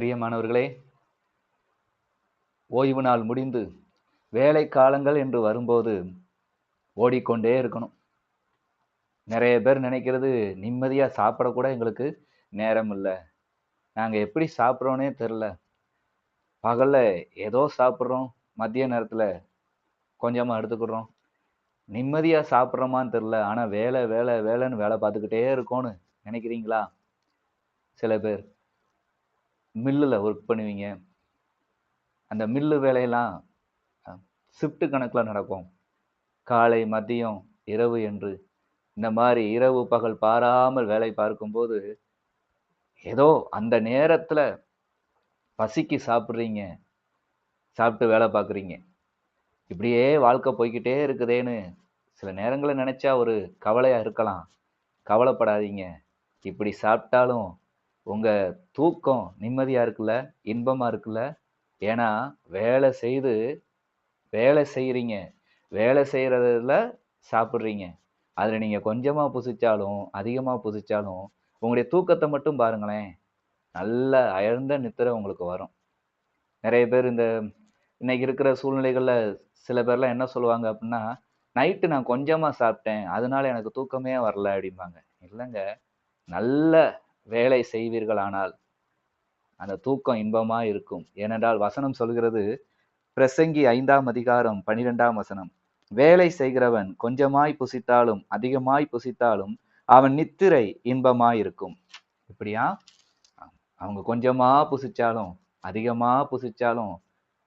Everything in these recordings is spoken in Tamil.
பிரியமானவர்களே ஓய்வு நாள் முடிந்து வேலை காலங்கள் என்று வரும்போது ஓடிக்கொண்டே இருக்கணும். நிறைய பேர் நினைக்கிறது நிம்மதியாக சாப்பிடக்கூட எங்களுக்கு நேரம் இல்லை. நாங்கள் எப்படி சாப்பிட்றோன்னே தெரில. பகலில் ஏதோ சாப்பிட்றோம் மதிய நேரத்தில் கொஞ்சமாக எடுத்துக்கிறோம் நிம்மதியாக சாப்பிட்றோமான்னு தெரில ஆனால் வேலை வேலை வேலைன்னு வேலை பார்த்துக்கிட்டே இருக்கோன்னு நினைக்கிறீங்களா? சில பேர். மில்லில் ஒர்க் பண்ணுவீங்க. அந்த மில்லு வேலையெல்லாம் ஷிஃப்ட் கணக்கில் நடக்கும். காலை மதியம் இரவு என்று. இந்த மாதிரி இரவு பகல் பாராமல் வேலை பார்க்கும்போது ஏதோ அந்த நேரத்தில் பசிக்கு சாப்பிட்றீங்க. சாப்பிட்டு வேலை பார்க்குறீங்க. இப்படியே வாழ்க்கை போய்கிட்டே இருக்குதேன்னு சில நேரங்களில் நினச்சா ஒரு கவலையாக இருக்கலாம். கவலைப்படாதீங்க. இப்படி சாப்பிட்டாலும் உங்கள் தூக்கம் நிம்மதியாக இருக்குல்ல? இன்பமாக இருக்குல்ல? ஏன்னா வேலை செய்து வேலை செய்கிறீங்க வேலை செய்கிறதுல சாப்பிட்றீங்க. அதில் நீங்கள் கொஞ்சமாக புசிச்சாலும் அதிகமாக புசிச்சாலும் உங்களுடைய தூக்கத்தை மட்டும் பாருங்களேன். நல்ல அயர்ந்த நித்திரை உங்களுக்கு வரும். நிறைய பேர் இந்த இன்னைக்கு இருக்கிற சூழ்நிலைகளில் சில பேர்லாம் என்ன சொல்லுவாங்க அப்படின்னா நைட்டு நான் கொஞ்சமாக சாப்பிட்டேன் அதனால எனக்கு தூக்கமே வரல அப்படிம்பாங்க. இல்லைங்க. நல்ல வேலை செய்வீர்களானால் அந்த தூக்கம் இன்பமாக இருக்கும். ஏனென்றால் வசனம் சொல்கிறது பிரசங்கி ஐந்தாம் அதிகாரம் பனிரெண்டாம் வசனம் வேலை செய்கிறவன் கொஞ்சமாய் புசித்தாலும் அதிகமாய் புசித்தாலும் அவன் நித்திரை இன்பமாயிருக்கும். இப்படியா? அவங்க கொஞ்சமா புசிச்சாலும் அதிகமா புசிச்சாலும்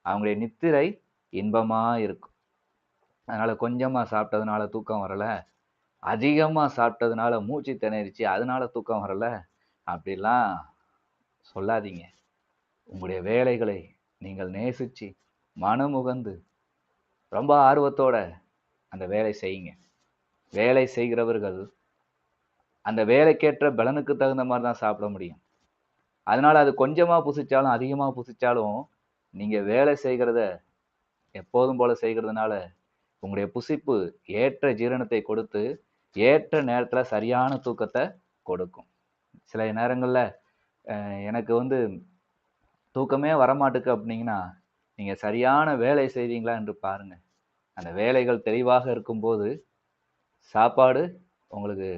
அவங்களுடைய நித்திரை இன்பமாக இருக்கும். அதனால் கொஞ்சமாக சாப்பிட்டதுனால தூக்கம் வரல. அதிகமாக சாப்பிட்டதுனால மூச்சு திணறிச்சு அதனால தூக்கம் வரல. அப்படிலாம் சொல்லாதீங்க. உங்களுடைய வேலைகளை நீங்கள் நேசித்து மனமுகந்து ரொம்ப ஆர்வத்தோட அந்த வேலை செய்யுங்க. வேலை செய்கிறவர்கள் அந்த வேலைக்கேற்ற பலனுக்கு தகுந்த மாதிரி தான் சாப்பிட முடியும். அதனால அது கொஞ்சமாக புசிச்சாலும் அதிகமாக புசிச்சாலும் நீங்கள் வேலை செய்கிறத எப்போதும் போல செய்கிறதுனால உங்களுடைய புசிப்பு ஏற்ற ஜீரணத்தை கொடுத்து ஏற்ற நேரத்தில் சரியான தூக்கத்தை கொடுக்கும். சில நேரங்களில் எனக்கு வந்து தூக்கமே வரமாட்டுக்கு அப்படிங்கன்னா நீங்கள் சரியான வேலை செய்வீங்களா என்று பாருங்கள் அந்த வேலைகள் தெளிவாக இருக்கும்போது சாப்பாடு உங்களுக்கு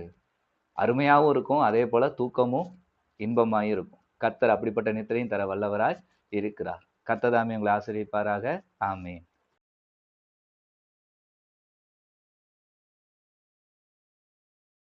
அருமையாகவும் இருக்கும் அதே போல் தூக்கமும் இன்பமாகவும் இருக்கும். கத்தர் அப்படிப்பட்ட நித்திரையும் தர வல்லவராய் இருக்கிறார். கத்ததாமே உங்களை ஆசிரியப்பாராக ஆமே